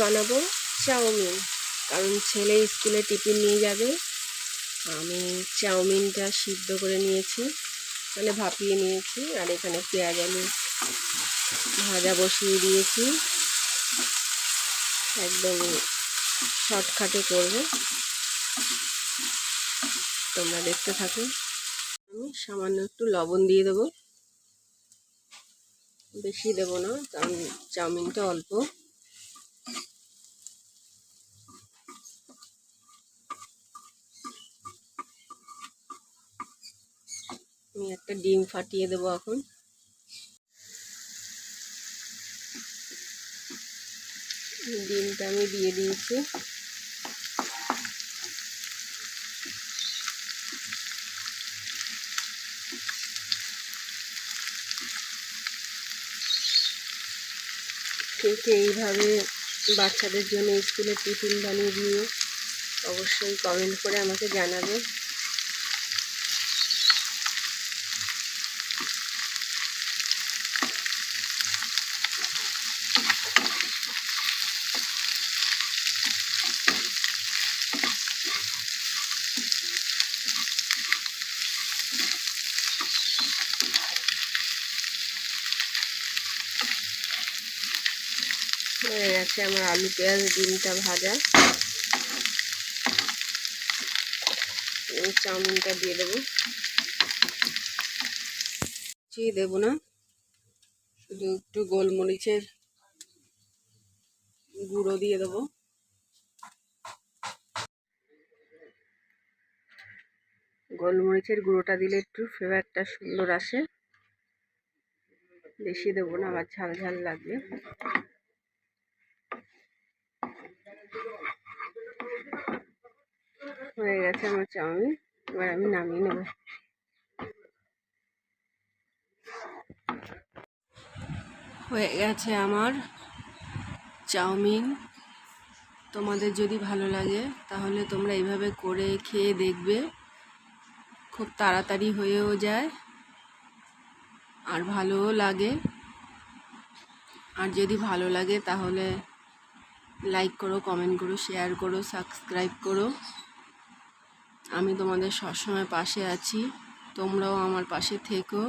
বানাবো চাউমিন। কারণ ছেলে স্কুলে টিফিন নিয়ে যাবে। আমি চাউমিনটা সিদ্ধ করে নিয়েছি মানে ভাপিয়ে নিয়েছি, আর এখানে পেঁয়াজ আলু ভাজা বসিয়ে দিয়েছি। একদম শর্টকাটে করব। তোমরা দেখতে থাকো। আমি সামান্য একটু লবণ দিয়ে দেবো। বেশি দেবো না, কারণ চাউমিনটা অল্প। আমি একটা ডিম ফাটিয়ে দেবো এখন। ডিমটা আমি দিয়ে দিয়েছি। ঠিক এইভাবে বাচ্চাদের জন্য স্কুলে টিফিন বানিয়ে দিয়ে অবশ্যই কমেন্ট করে আমাকে জানাবে। হয়ে গেছে আমার আলু, পেঁয়াজ, ডিমটা ভাজা। চাউমিনটা দিয়ে দেবো। চিয়ে দেবো না। শুধু একটু গোলমরিচের গুঁড়ো দিয়ে দেবো। গোলমরিচের গুঁড়োটা দিলে একটু ফ্লেভারটা সুন্দর আসে। বেশি দেবো না আবার ঝাল ঝাল লাগবে। হয়ে গেছে আমার চাউমিন। এবার আমি নামিয়ে নেব। হয়ে গেছে আমার চাউমিন। তোমাদের যদি ভালো লাগে, তাহলে তোমরা এইভাবে করে খেয়ে দেখবে। খুব তাড়াতাড়ি হয়েও যায়। আর ভালোও লাগে। আর যদি ভালো লাগে, তাহলে লাইক করো কমেন্ট করো শেয়ার করো সাবস্ক্রাইব করো। আমি তোমাদের সবসময় পাশে আছি। তোমরাও আমার পাশে থেকো।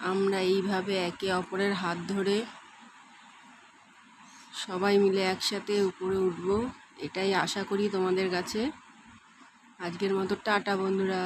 আমরা এইভাবে একে অপরের হাত ধরে সবাই মিলে একসাথে উপরে উঠবো, এটাই আশা করি তোমাদের কাছে। আজকের মতো টাটা বন্ধুরা।